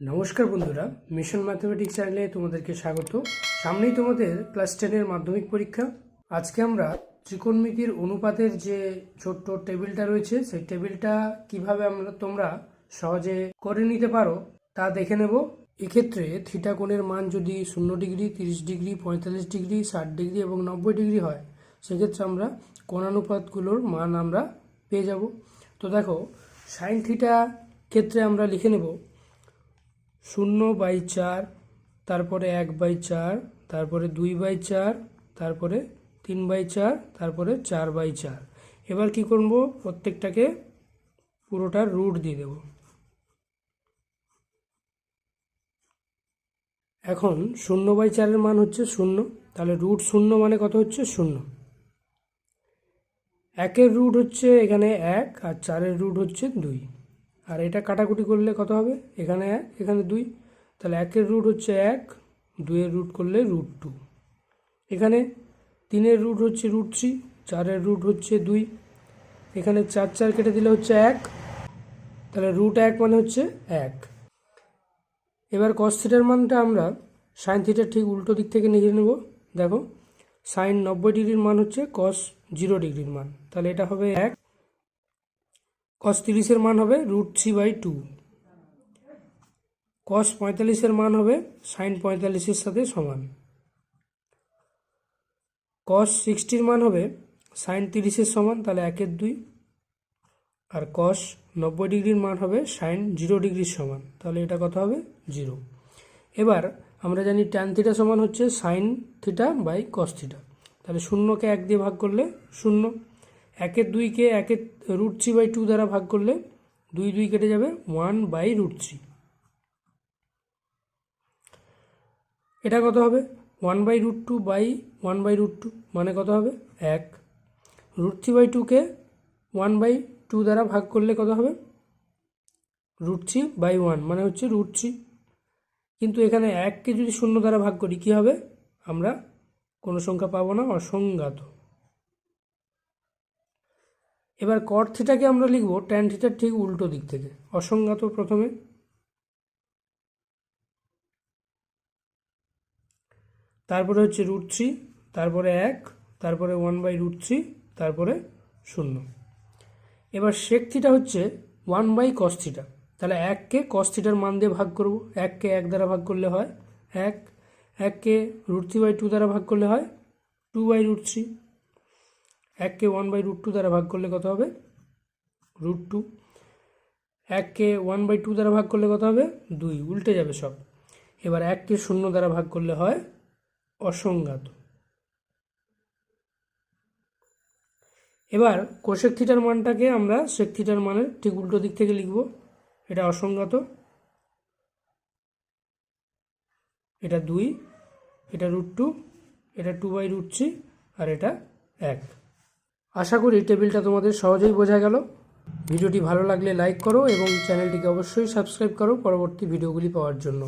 নমস্কার বন্ধুরা mission mathematics চ্যানেলে তোমাদেরকে স্বাগত। সামনেই তোমাদের ক্লাস টেনের মাধ্যমিক পরীক্ষা। আজকে আমরা ত্রিকোণমিতির অনুপাতের যে ছোট্ট টেবিলটা রয়েছে, সেই টেবিলটা কীভাবে আমরা তোমরা সহজে করে নিতে পারো, তা দেখে নেব। এক্ষেত্রে থিটা কোণের মান যদি শূন্য ডিগ্রি, তিরিশ ডিগ্রি, পঁয়তাল্লিশ ডিগ্রি, ষাট ডিগ্রি এবং নব্বই ডিগ্রি হয়, সেক্ষেত্রে আমরা কোণানুপাতগুলোর মান আমরা পেয়ে যাব। তো দেখো সাইন থিটা ক্ষেত্রে আমরা লিখে নেব শূন্য বাই চার, তারপরে এক বাই চার, তারপরে দুই বাই চার, তারপরে তিন বাই চার, তারপরে চার বাই চার। এবার কি করব? প্রত্যেকটাকে পুরোটা রুট দিয়ে দেব। এখন শূন্য বাই চারের মান হচ্ছে শূন্য, তাহলে রুট শূন্য মানে কত হচ্ছে? শূন্য। একের রুট হচ্ছে এখানে এক আর চারের রুট হচ্ছে দুই। আর এটা কাটাকুটি করলে কত হবে? এখানে এক, এখানে দুই। তাহলে একের রুট হচ্ছে এক, দুইয়ের রুট করলে রুট টু এখানে তিনের রুট হচ্ছে রুট থ্রি চারের রুট হচ্ছে দুই। এখানে চার চার কেটে দিলে হচ্ছে এক। তাহলে রুট এক মানে হচ্ছে এক। এবার কস থিটার মানটা আমরা সাইন থিটার ঠিক উল্টো দিক থেকে নিয়ে নেব। দেখো সাইন নব্বই ডিগ্রির মান হচ্ছে কস জিরো ডিগ্রির মান। তাহলে এটা হবে এক। কস তিরিশের মান হবে root three by two cos পঁয়তাল্লিশের মান হবে সাইন পঁয়তাল্লিশের সাথে সমান। কস সিক্সটির মান হবে সাইন তিরিশের সমান, তাহলে একের দুই। আর কস নব্বই ডিগ্রির মান হবে সাইন জিরো ডিগ্রির সমান, তাহলে এটা কত হবে? জিরো এবার আমরা জানি ট্যান থিটা সমান হচ্ছে sine theta by cos theta তাহলে শূন্যকে এক দিয়ে ভাগ করলে শূন্য। একের দুইকে একের রুট থ্রি বাই টু দ্বারা ভাগ করলে দুই দুই কেটে যাবে ওয়ান বাই রুট থ্রি এটা কত হবে? One by root two by one by root two মানে কত হবে? এক। রুট থ্রি বাই টুকে ওয়ান বাই টু দ্বারা ভাগ করলে কত হবে? রুট থ্রি বাই ওয়ান মানে হচ্ছে রুট থ্রি কিন্তু এখানে এককে যদি শূন্য দ্বারা ভাগ করি, কী হবে? আমরা কোনো সংখ্যা পাবো না, অসংজ্ঞাত। এবার কট থিটাকে আমরা লিখব ট্যান থিটার ঠিক উল্টো দিক থেকে। অসংজ্ঞাত প্রথমে। তারপরে হচ্ছে রুট থ্রি তারপরে এক, তারপরে ওয়ান বাই রুট থ্রি তারপরে শূন্য। এবার শেক থিটা হচ্ছে ওয়ান বাই কস থিটা তাহলে এককে কস থিটার মান দিয়ে ভাগ করব। এককে এক দ্বারা ভাগ করলে হয় এক এককে রুট থ্রি বাই টু দ্বারা ভাগ করলে হয় টু বাই রুট থ্রি এককে ওয়ান বাই রুট টু দ্বারা ভাগ করলে কত হবে? Root two. এককে ওয়ান বাই টু দ্বারা ভাগ করলে কত হবে? দুই। উল্টে যাবে সব। এবার এককে শূন্য দ্বারা ভাগ করলে হয় অসংজ্ঞাত। এবার কোশেক থিটার মানটাকে আমরা সেক থিটার মানের ঠিক উল্টো দিক থেকে লিখব। এটা অসংজ্ঞাত। এটা দুই, এটা রুট টু, এটা টু বাই রুট থ্রি আর এটা এক। আশা করি টেবিলটা তোমাদের সহজেই বোঝা গেল। ভিডিওটি ভালো লাগলে লাইক করো এবং চ্যানেলটিকে অবশ্যই সাবস্ক্রাইব করো পরবর্তী ভিডিওগুলি পাওয়ার জন্য।